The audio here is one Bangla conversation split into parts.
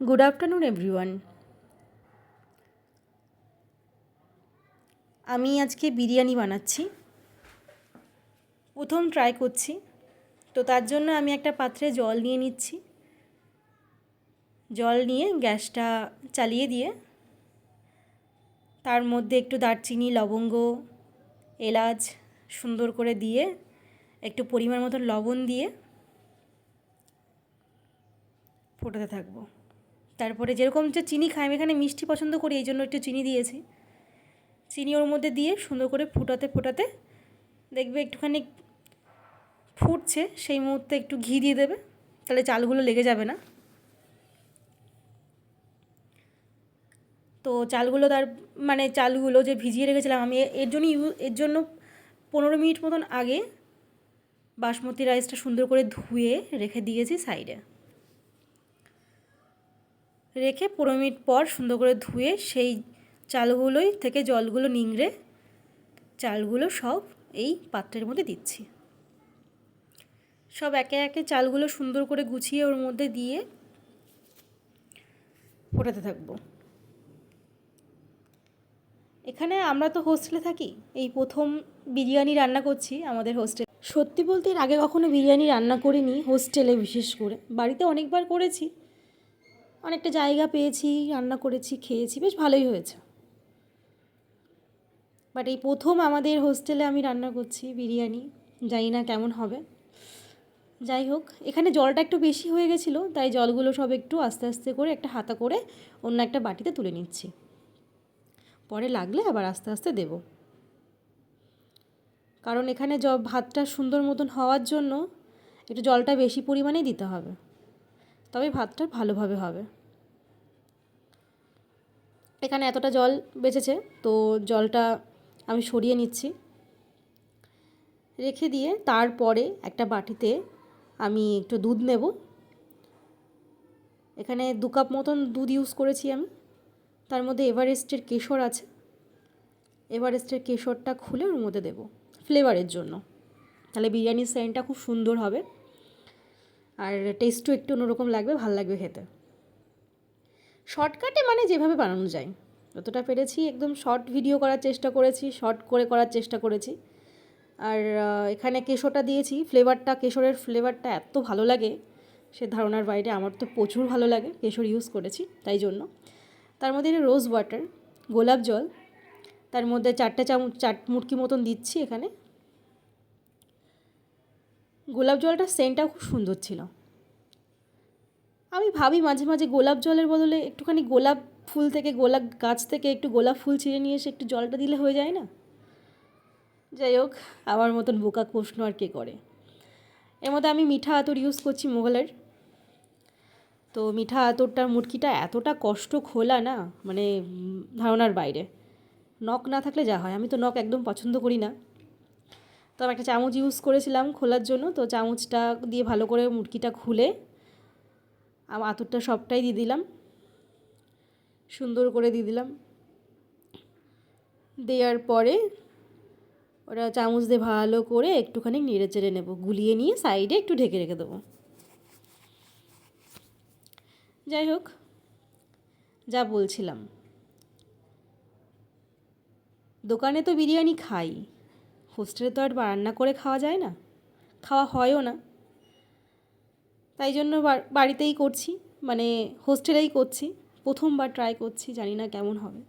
গুড আফটারনুন এভরিওয়ান আমি আজকে বিরিয়ানি বানাচ্ছি। প্রথম ট্রাই করছি। তো তার জন্য আমি একটা পাত্রে জল নিয়ে নিচ্ছি। জল নিয়ে গ্যাসটা চালিয়ে দিয়ে তার মধ্যে একটু দারচিনি, লবঙ্গ, এলাচ সুন্দর করে দিয়ে একটু পরিমাণ মতো লবণ দিয়ে ফোটাতে থাকব। তারপরে যেরকম যে চিনি খাই, আমি এখানে মিষ্টি পছন্দ করি, এই জন্য একটু চিনি দিয়েছি। চিনি ওর মধ্যে দিয়ে সুন্দর করে ফুটাতে ফোটাতে দেখবে একটুখানি ফুটছে, সেই মুহূর্তে একটু ঘি দিয়ে দেবে, তাহলে চালগুলো লেগে যাবে না। তো চালগুলো তার মানে চালগুলো যে ভিজিয়ে রেখেছিলাম, আমি এর জন্য ইউ, এর জন্য পনেরো মিনিট মতন আগে বাসমতি রাইসটা সুন্দর করে ধুয়ে রেখে দিয়েছি সাইডে। রেখে পনেরো মিনিট পর সুন্দর করে ধুয়ে সেই চালগুলোই থেকে জলগুলো নিংড়ে চালগুলো সব এই পাত্রের মধ্যে দিচ্ছি। সব একে একে চালগুলো সুন্দর করে গুছিয়ে ওর মধ্যে দিয়ে ফোটাতে থাকব। এখানে আমরা তো হোস্টেলে থাকি, এই প্রথম বিরিয়ানি রান্না করছি আমাদের হোস্টেল। সত্যি বলতে এর আগে কখনো বিরিয়ানি রান্না করিনি হোস্টেলে বিশেষ করে, বাড়িতে অনেকবার করেছি অনেকটা জায়গা পেয়েছি, রান্না করেছি, খেয়েছি, বেশ ভালোই হয়েছে। বাট এই প্রথম আমাদের হোস্টেলে আমি রান্না করছি বিরিয়ানি, জানি না কেমন হবে। যাই হোক, এখানে জলটা একটু বেশি হয়ে গেছিল, তাই জলগুলো সব একটু আস্তে আস্তে করে একটা হাতা করে অন্য একটা বাটিতে তুলে নিচ্ছি। পরে লাগলে আবার আস্তে আস্তে দেব। কারণ এখানে জ, ভাতটা সুন্দর মতন হওয়ার জন্য একটু জলটা বেশি পরিমাণেই দিতে হবে। তবে ভাতটা ভালোভাবে হবে। এখানে এতটা জল বেঁচেছে, তো জলটা আমি সরিয়ে নিচ্ছি। রেখে দিয়ে তারপরে একটা বাটিতে আমি একটু দুধ নেব। এখানে দু কাপ মতন দুধ ইউজ করেছি আমি। তার মধ্যে এভারেস্টের কেশর আছে। এভারেস্টের কেশরটা খুলে ওর মধ্যে দেবো ফ্লেভারের জন্য। তাহলে বিরিয়ানির সেন্টটা খুব সুন্দর হবে। আর টেস্টও একটু অন্যরকম লাগবে, ভালো লাগবে খেতে। শর্টকাটে মানে যেভাবে বানানো যায়। যতটা পেরেছি, একদম শর্ট ভিডিও করার চেষ্টা করেছি শর্ট করে করার চেষ্টা করেছি। আর এখানে কেশোটা দিয়েছি ফ্লেভারটা কেশরের ফ্লেভারটা এত ভালো লাগে, সে ধারণার বাইরে আমার তো প্রচুর ভালো লাগে, কেশর ইউজ করেছি, তাই জন্য। তার মধ্যে রোজ ওয়াটার গোলাপ জল, তার মধ্যে চারটে চামচ, চার মুটকি মতন দিচ্ছি এখানে। গোলাপ জলটার সেন্টটাও খুব সুন্দর ছিল। আমি ভাবি মাঝে মাঝে গোলাপ জলের বদলে একটুখানি গোলাপ ফুল থেকে, গোলাপ গাছ থেকে একটু গোলাপ ফুল ছিঁড়ে নিয়ে এসে একটু জলটা দিলে হয়ে যায় না? যাই হোক, আমার মতন বোকা প্রশ্ন আর কে করে? এর মধ্যে আমি মিঠা আতর ইউজ করছি মোগলের তো মিঠা আতরটার মুটকিটা এতটা কষ্ট খোলা না মানে ধারণার বাইরে। নখ না থাকলে যা হয়, আমি তো নখ একদম পছন্দ করি না। তো আমি একটা চামচ ইউজ করেছিলাম খোলার জন্য, তো চামচটা দিয়ে ভালো করে মুটকিটা খুলে আতরটা সবটাই দিয়ে দিলাম। সুন্দর করে দিয়ে দিলাম। দেওয়ার পরে ওটা চামচ দিয়ে ভালো করে একটুখানি নেড়ে চেড়ে নেব, গুলিয়ে নিয়ে সাইডে একটু ঢেকে রেখে দেবো। যাই হোক, যা বলছিলাম। দোকানে তো বিরিয়ানি খাই। হোস্টেলে তো আর রান্না করে খাওয়া যায় না। খাওয়া হয়ও না। তাই জন্য বাড়িতেই করছি। মানে হোস্টেলেই করছি। প্রথমবার ট্রাই করছি, জানি না কেমন হবে।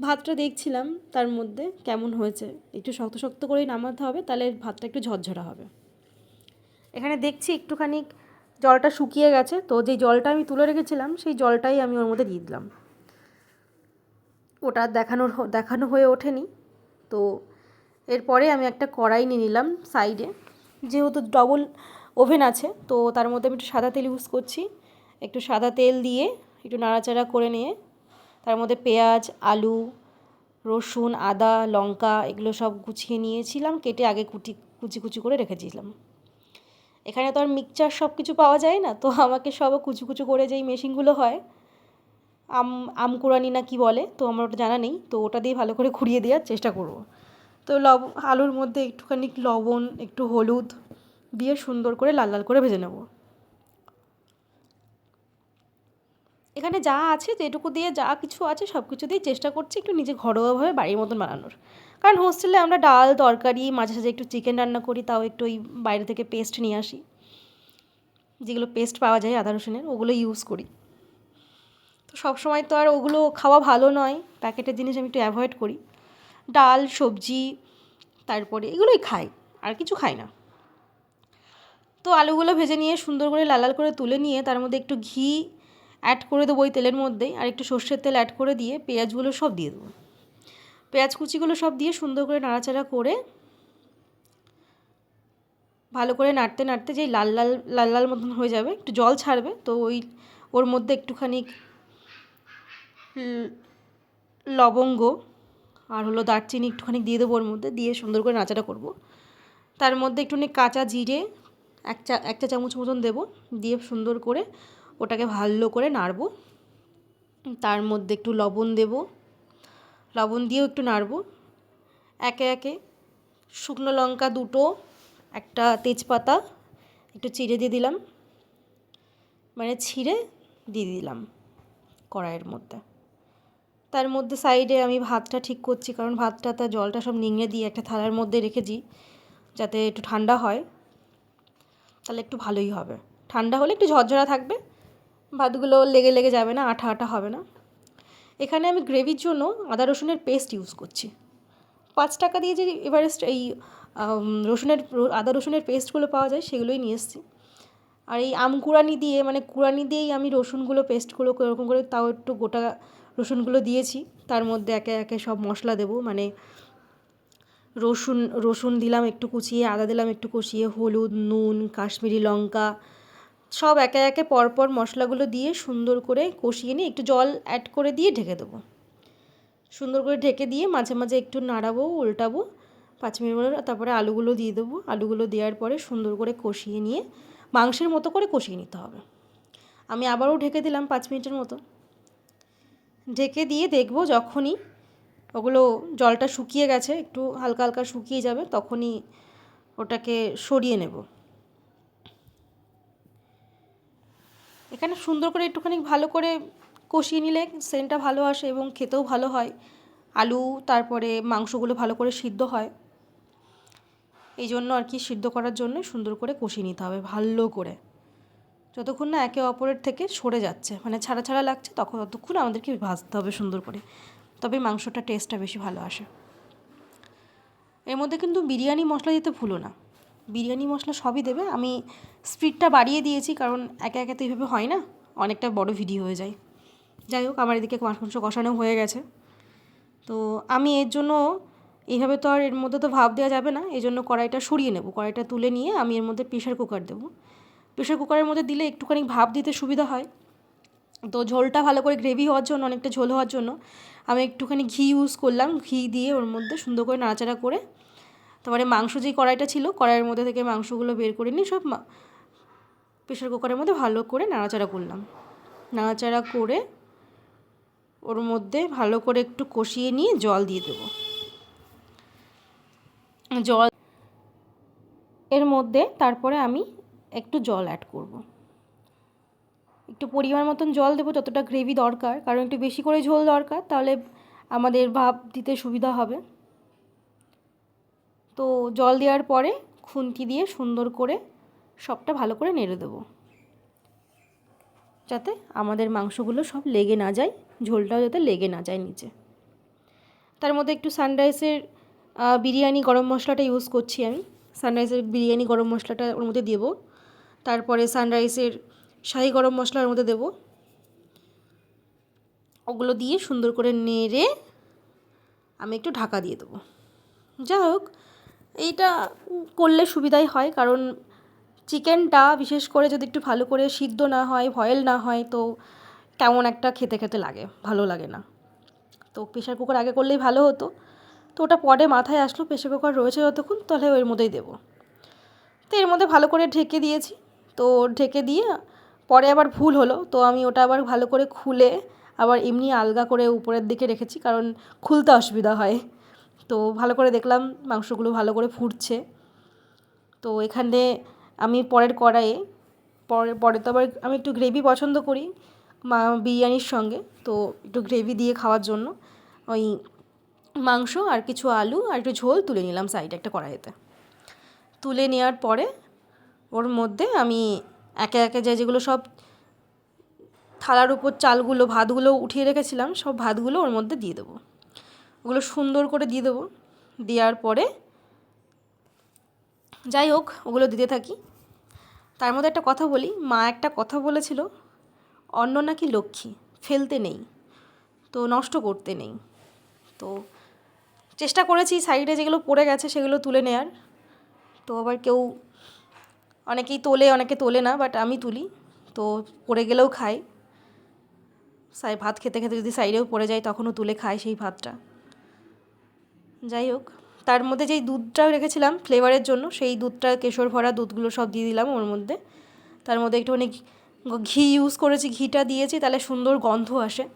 ভাতটা দেখছিলাম তার মধ্যে কেমন হয়েছে। একটু শক্ত শক্ত করেই নামাতে হবে, তাহলে ভাতটা একটু ঝরঝরা হবে। এখানে দেখছি একটুখানি জলটা শুকিয়ে গেছে। তো যে জলটা আমি তুলে রেখেছিলাম, সেই জলটাই আমি ওর মধ্যে দিয়ে দিলাম। ওটা দেখানোর দেখানো হয়ে ওঠেনি। তো এরপরে আমি একটা কড়াই নিয়ে নিলাম সাইডে। যেহেতু ডবল ওভেন আছে, তো তার মধ্যে আমি একটু সাদা তেল ইউজ করছি। একটু সাদা তেল দিয়ে একটু নাড়াচাড়া করে নিয়ে তার মধ্যে পেঁয়াজ, আলু, রসুন, আদা, লঙ্কা এগুলো সব গুছিয়ে নিয়েছিলাম, কেটে আগে কুটি, কুচি কুচি করে রেখেছিলাম এখানে তো আর মিক্সচার সব কিছু পাওয়া যায় না, তো আমাকে সব কুচু কুচু করে যেই মেশিনগুলো হয়, আম আমকুরানি না কি বলে, তো আমার ওটা জানা নেই, তো ওটা দিয়ে ভালো করে খুঁড়িয়ে দেওয়ার চেষ্টা করব। তো লব, আলুর মধ্যে একটুখানি লবণ, একটু হলুদ দিয়ে সুন্দর করে লাল লাল করে ভেজে নেব। এখানে যা আছে, যেটুকু দিয়ে যা কিছু আছে, সব কিছু দিয়ে চেষ্টা করছি একটু নিজে ঘরোয়াভাবে বাড়ির মতন বানানোর। কারণ হোস্টেলে আমরা ডাল, তরকারি, মাঝে সাঝে একটু চিকেন রান্না করি, তাও একটু ওই বাইরে থেকে পেস্ট নিয়ে আসি। যেগুলো পেস্ট পাওয়া যায় আদা রসুনের, ওগুলো ইউজ করি। তো সব সময় তো আর ওগুলো খাওয়া ভালো নয়, প্যাকেটের জিনিস আমি একটু অ্যাভয়েড করি। ডাল, সবজি, তারপরে এগুলোই খাই, আর কিছু খাই না। তো আলুগুলো ভেজে নিয়ে সুন্দর করে লাল লাল করে তুলে নিয়ে তার মধ্যে একটু ঘি অ্যাড করে দেবো ওই তেলের মধ্যেই আর একটু সর্ষের তেল অ্যাড করে দিয়ে পেঁয়াজগুলো সব দিয়ে দেবো। পেঁয়াজ কুচিগুলো সব দিয়ে সুন্দর করে নাড়াচাড়া করে ভালো করে নাড়তে নাড়তে যেই লাল লাল লাল লাল মতন হয়ে যাবে, একটু জল ছাড়বে, তো ওই, ওর মধ্যে একটুখানি লবঙ্গ আর হলো দারচিনি একটুখানি দিয়ে দেবো ওর মধ্যে, দিয়ে সুন্দর করে নাচাটা করব। তার মধ্যে একটুখানি কাঁচা জিরে, এক চা এক চা চামচ মতন দেবো, দিয়ে সুন্দর করে ওটাকে ভালো করে নাড়বো। তার মধ্যে একটু লবণ দেব, লবণ দিয়েও একটু নাড়বো। একে একে শুকনো লঙ্কা দুটো, একটা তেজপাতা, একটু চিড়ে দিয়ে দিলাম। মানে ছিঁড়ে দিয়ে দিলাম কড়াইয়ের মধ্যে। তার মধ্যে সাইডে আমি ভাতটা ঠিক করছি, কারণ ভাতটা তার জলটা সব নিংড়ে দিয়ে একটা থালার মধ্যে রেখেছি, যাতে একটু ঠান্ডা হয়। তাহলে একটু ভালোই হবে। ঠান্ডা হলে একটু ঝরঝরা থাকবে, ভাতগুলো লেগে লেগে যাবে না, আঠা আঠা হবে না। এখানে আমি গ্রেভির জন্য আদা রসুনের পেস্ট ইউজ করছি। পাঁচ টাকা দিয়ে যে এভারেস্ট এই রসুনের, আদা রসুনের পেস্টগুলো পাওয়া যায়, সেগুলোই নিয়ে এসেছি। আর এই আম কুড়ানি দিয়ে মানে কুড়ানি দিয়েই আমি রসুনগুলো পেস্টগুলো এরকম করে তাও একটু গোটা রসুনগুলো দিয়েছি। তার মধ্যে একে একে সব মশলা দেবো। মানে রসুন রসুন দিলাম একটু কুচিয়ে, আদা দিলাম একটু কষিয়ে, হলুদ, নুন, কাশ্মীরি লঙ্কা, সব একে একে পরপর মশলাগুলো দিয়ে সুন্দর করে কষিয়ে নিয়ে একটু জল অ্যাড করে দিয়ে ঢেকে দেবো। সুন্দর করে ঢেকে দিয়ে মাঝে মাঝে একটু নাড়াবো, উল্টাবো, পাঁচ মিনিট পরে তারপরে আলুগুলো দিয়ে দেবো। আলুগুলো দেওয়ার পরে সুন্দর করে কষিয়ে নিয়ে মাংসের মতো করে কষিয়ে নিতে হবে। আমি আবারও ঢেকে দিলাম পাঁচ মিনিটের মতো। ঢেকে দিয়ে দেখব যখনই। ওগুলো জলটা শুকিয়ে গেছে, একটু হালকা হালকা শুকিয়ে যাবে, তখনই ওটাকে সরিয়ে নেব। এখানে সুন্দর করে একটুখানি ভালো করে কষিয়ে নিলে সেন্টটা ভালো আসে এবং খেতেও ভালো হয়। আলু, তারপরে মাংসগুলো ভালো করে সিদ্ধ হয়। এই জন্য আর কি সিদ্ধ করার জন্য সুন্দর করে কষিয়ে নিতে হবে, ভালো করে। যতক্ষণ না একে অপরের থেকে সরে যাচ্ছে মানে ছাড়া ছাড়া লাগছে, তখন ততক্ষণ আমাদেরকে ভাজতে হবে সুন্দর করে। তবে মাংসটা টেস্টটা বেশি ভালো আসে। এর মধ্যে কিন্তু বিরিয়ানি মশলা দিতে ভুলো না। বিরিয়ানি মশলা সবই দেবে। আমি স্পিডটা বাড়িয়ে দিয়েছি, কারণ একে একে তো এইভাবে হয় না, অনেকটা বড় ভিডিও হয়ে যায়। যাই হোক, আমার এদিকে মাংস কষানো হয়ে গেছে। তো আমি এর জন্য, এইভাবে তো আর এর মধ্যে তো ভাব দেওয়া যাবে না এই জন্য কড়াইটা সরিয়ে নেব। কড়াইটা তুলে নিয়ে আমি এর মধ্যে প্রেশার কুকার দেবো। প্রেশার কুকারের মধ্যে দিলে একটুখানি ভাব দিতে সুবিধা হয়। তো ঝোলটা ভালো করে গ্রেভি হওয়ার জন্য, অনেকটা ঝোল হওয়ার জন্য আমি একটুখানি ঘি ইউজ করলাম। ঘি দিয়ে ওর মধ্যে সুন্দর করে নাড়াচাড়া করে তারপরে মাংস যেই কড়াইটা ছিল, কড়াইয়ের মধ্যে থেকে মাংসগুলো বের করে নিয়ে সব প্রেশার কুকারের মধ্যে ভালো করে নাড়াচাড়া করলাম। নাড়াচাড়া করে ওর মধ্যে ভালো করে একটু কষিয়ে নিয়ে জল দিয়ে দেবো। জল এর মধ্যে তারপরে আমি একটু জল অ্যাড করব। একটু পরিমাণ মতন জল দেবো যতটা গ্রেভি দরকার, কারণ একটু বেশি করে ঝোল দরকার, তাহলে আমাদের ভাব দিতে সুবিধা হবে। তো জল দেওয়ার পরে খুন্তি দিয়ে সুন্দর করে সবটা ভালো করে নেড়ে দেবো। যাতে আমাদের মাংসগুলো সব লেগে না যায়, ঝোলটাও যাতে লেগে না যায় নিচে। তার মধ্যে একটু সানরাইসের বিরিয়ানি গরম মশলাটা ইউজ করছি আমি। সানরাইসের বিরিয়ানি গরম মশলাটা ওর মধ্যে দেবো। তারপরে সানরাইসের শাহি গরম মশলার মধ্যে দেবো। ওগুলো দিয়ে সুন্দর করে নেড়ে আমি একটু ঢাকা দিয়ে দেবো। যাই হোক, এইটা করলে সুবিধাই হয় কারণ চিকেনটা বিশেষ করে যদি একটু ভালো করে সিদ্ধ না হয় ভয়েল না হয়, তো কেমন একটা খেতে খেতে লাগে, ভালো লাগে না। তো প্রেশার কুকার আগে করলেই ভালো হতো। তো ওটা পরে মাথায় আসলো প্রেশার কুকার রয়েছে যতক্ষণ, তাহলে ওর মধ্যেই দেবো। তো এর মধ্যে ভালো করে ঢেকে দিয়েছি। তো ঢেকে দিয়ে পরে আবার ভুল হলো, তো আমি ওটা আবার ভালো করে খুলে আবার এমনি আলগা করে উপরের দিকে রেখেছি কারণ খুলতে অসুবিধা হয়। তো ভালো করে দেখলাম মাংসগুলো ভালো করে ফুটছে। তো এখানে আমি পরের কড়াইয়ে, পরে পরে তো আবার আমি একটু গ্রেভি পছন্দ করি, মা বিরিয়ানির সঙ্গে, তো একটু গ্রেভি দিয়ে খাওয়ার জন্য ওই মাংস আর কিছু আলু আর একটু ঝোল তুলে নিলাম সাইডে একটা কড়াইতে। তুলে নেওয়ার পরে ওর মধ্যে আমি একে একে যে যেগুলো সব থালার উপর চালগুলো, ভাতগুলো উঠিয়ে রেখেছিলাম, সব ভাতগুলো ওর মধ্যে দিয়ে দেবো। ওগুলো সুন্দর করে দিয়ে দেবো। দেওয়ার পরে যাই হোক, ওগুলো দিতে থাকি। তার মধ্যে একটা কথা বলি, মা একটা কথা বলেছিল, অন্ন নাকি লক্ষ্মী, ফেলতে নেই, তো নষ্ট করতে নেই। তো চেষ্টা করেছি, সাইডে যেগুলো পড়ে গেছে সেগুলো তুলে নেয়ার। তো আবার কেউ অনেকেই তোলে, অনেকে তোলে না বাট আমি তুলি। তো পড়ে গেলেও খাই। সাই, ভাত খেতে খেতে যদি সাইডেও পড়ে যায়, তখনও তুলে খাই সেই ভাতটা। যাই হোক, তার মধ্যে যেই দুধটাও রেখেছিলাম ফ্লেভারের জন্য, সেই দুধটা, কেশর ভরা দুধগুলো সব দিয়ে দিলাম ওর মধ্যে। তার মধ্যে একটুখানি ঘি ইউজ করেছি, ঘিটা দিয়েছি, তাহলে সুন্দর গন্ধ আসে।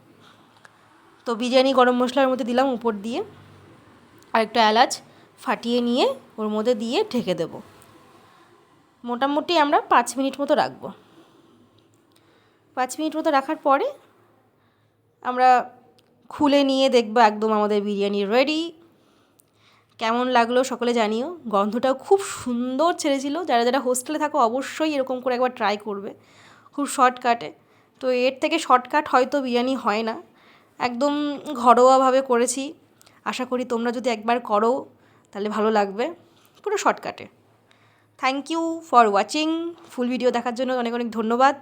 তো বিরিয়ানি, গরম মশলার মধ্যে দিলাম উপর দিয়ে। আর একটা এলাচ ফাটিয়ে নিয়ে ওর মধ্যে দিয়ে ঢেকে দেব। মোটামুটি আমরা পাঁচ মিনিট মতো রাখব। পাঁচ মিনিট মতো রাখার পরে আমরা খুলে নিয়ে দেখব একদম আমাদের বিরিয়ানি রেডি কেমন লাগল সকলে জানিও। গন্ধটাও খুব সুন্দর ছেড়েছিল। যারা যারা হোস্টেলে থাকো অবশ্যই এরকম করে একবার ট্রাই করবে। খুব শর্টকাটে তো এর থেকে শর্টকাট হয়তো বিরিয়ানি হয় না। একদম ঘরোয়াভাবে করেছি। আশা করি তোমরা যদি একবার করো, তাহলে ভালো লাগবে। পুরো শর্টকাটে thank you for watching. Full video দেখার জন্য অনেক অনেক ধন্যবাদ।